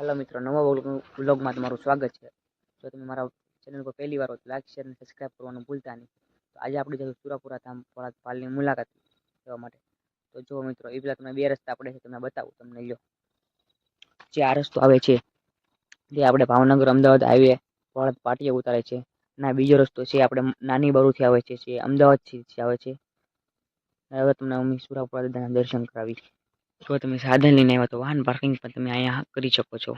હાલો મિત્રો, નવા વ્લોગમાં તમારું સ્વાગત છે. જો તમે મારા ચેનલ પર પહેલી વાર હો તો લાઇક શેર અને સબસ્ક્રાઈબ કરવાનું ભૂલતા નહીં. તો આજે આપણે જશું સુરાપુરા ધામ પોળાદ પાલની મુલાકાત લેવા માટે. તો જો મિત્રો, એ પેલા તમને બે રસ્તા પડે છે તમને બતાવું તમને, લ્યો. જે આ રસ્તો આવે છે, જે આપણે ભાવનગર, અમદાવાદ હાઈવે પોળાદ પાટીએ ઉતારે છે. ના, બીજો રસ્તો છે, આપણે નાની બરુથી આવે છે, જે અમદાવાદથી આવે છે. હવે તમને અમે સુરાપુરા દાદાના દર્શન કરાવી જો તમે સાધન લઈને આવ્યા તો વાહન પાર્કિંગ પણ તમે અહીંયા કરી શકો છો.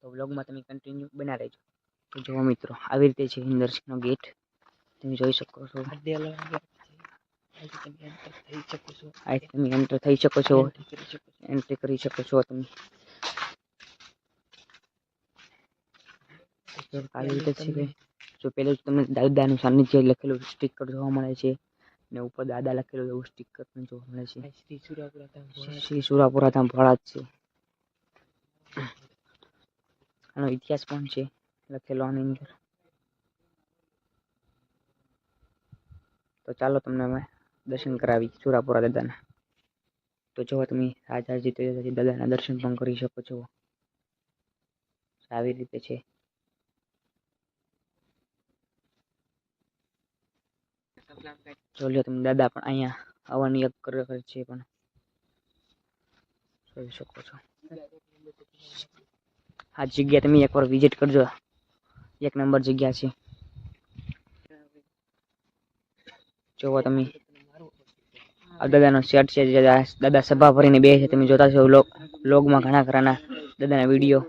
તો બ્લોગમાં તમે કન્ટિન્યુ બના રહેજો. તો જુઓ મિત્રો, આવી રીતે છે દર્શનનો ગેટ. તમે જોઈ શકો છો. અહીંથી તમે એન્ટર થઈ શકો છો. એન્ટ્રી કરી શકો છો તમે. આવી રીતે છે. જો પેલું તમે દાદાનું સાનિધ્ય લખેલું સ્ટીકર જોવા મળે છે. ને ઉપર દાદા લખેલો એવું સ્ટીકર પણ જોવા મળે છે શ્રી સુરાપુરા ધામ શ્રી સુરાપુરા ધામ છે. આનો ઇતિહાસ પણ છે લખેલો આની અંદર. તો ચાલો તમને અમે દર્શન કરાવી સુરાપુરા દાદાના. તો જો તમે રાજાજી તેજાજી દાદાના દર્શન પણ કરી શકો છો. આવી રીતે છે. જો લ્યો તમે દાદા પણ અહીંયા આવવાની એક કરે છે પણ. જોઈ શકો છો. આ જગ્યા તમે એકવાર વિઝિટ કરજો. એક નંબર જગ્યા છે. જોવો તમે. આ દાદાનો સેટ છે દાદા સભા ભરીને બે છે. તમે જોતા છો લોગ લોગમાં ઘણા ખરાના દાદાના વીડિયો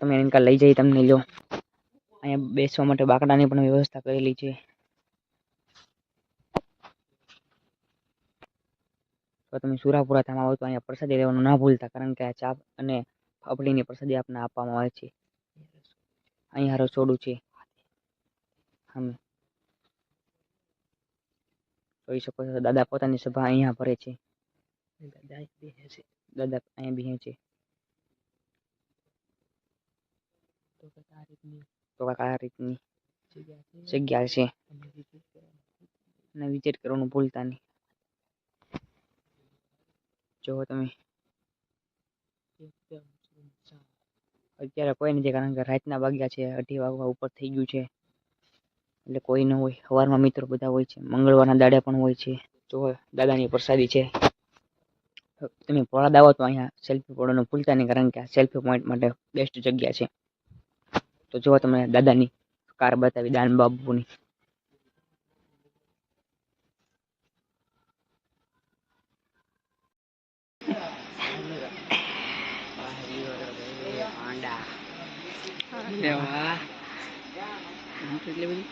તમે એનકા લઈ જઈ, તમને લો અહીંયા બેસવા માટે બાકડાની પણ વ્યવસ્થા કરેલી છે. તો તમે સુરાપુરા ધામ આવો તો અહીંયા પ્રસાદી લેવાનું ના ભૂલતા કારણ કે આ ચા અને ફાફડીની પ્રસાદી આપને આપવામાં આવે છે. અહીંયા રસોડું છે. અમે જોઈ શકો છો દાદા પોતાની સભા અહીંયા ભરે છે. દાદા છે. દાદા અહીંયા બી છે. તો કંઈક આ રીતની તો કાંઈક આ રીતની જગ્યા છે. અને વિઝિટ કરવાનું ભૂલતા નહીં જો તમે અત્યારે કોઈ નથી કારણ કે રાતના વાગ્યા છે અઢી વાગવા ઉપર થઈ ગયું છે. એટલે કોઈ ન હોય. સવારમાં મિત્રો બધા હોય છે. મંગળવારના દાડે પણ હોય છે. જો દાદાની પ્રસાદી છે. તમે પડાદ આવો તો અહીંયા સેલ્ફી પડવાનું ભૂલતા નહીં કારણ કે આ સેલ્ફી પોઈન્ટ માટે બેસ્ટ જગ્યા છે. તો જો તમે દાદાની કાર બતાવી દાન બાબુની. એટલે બધી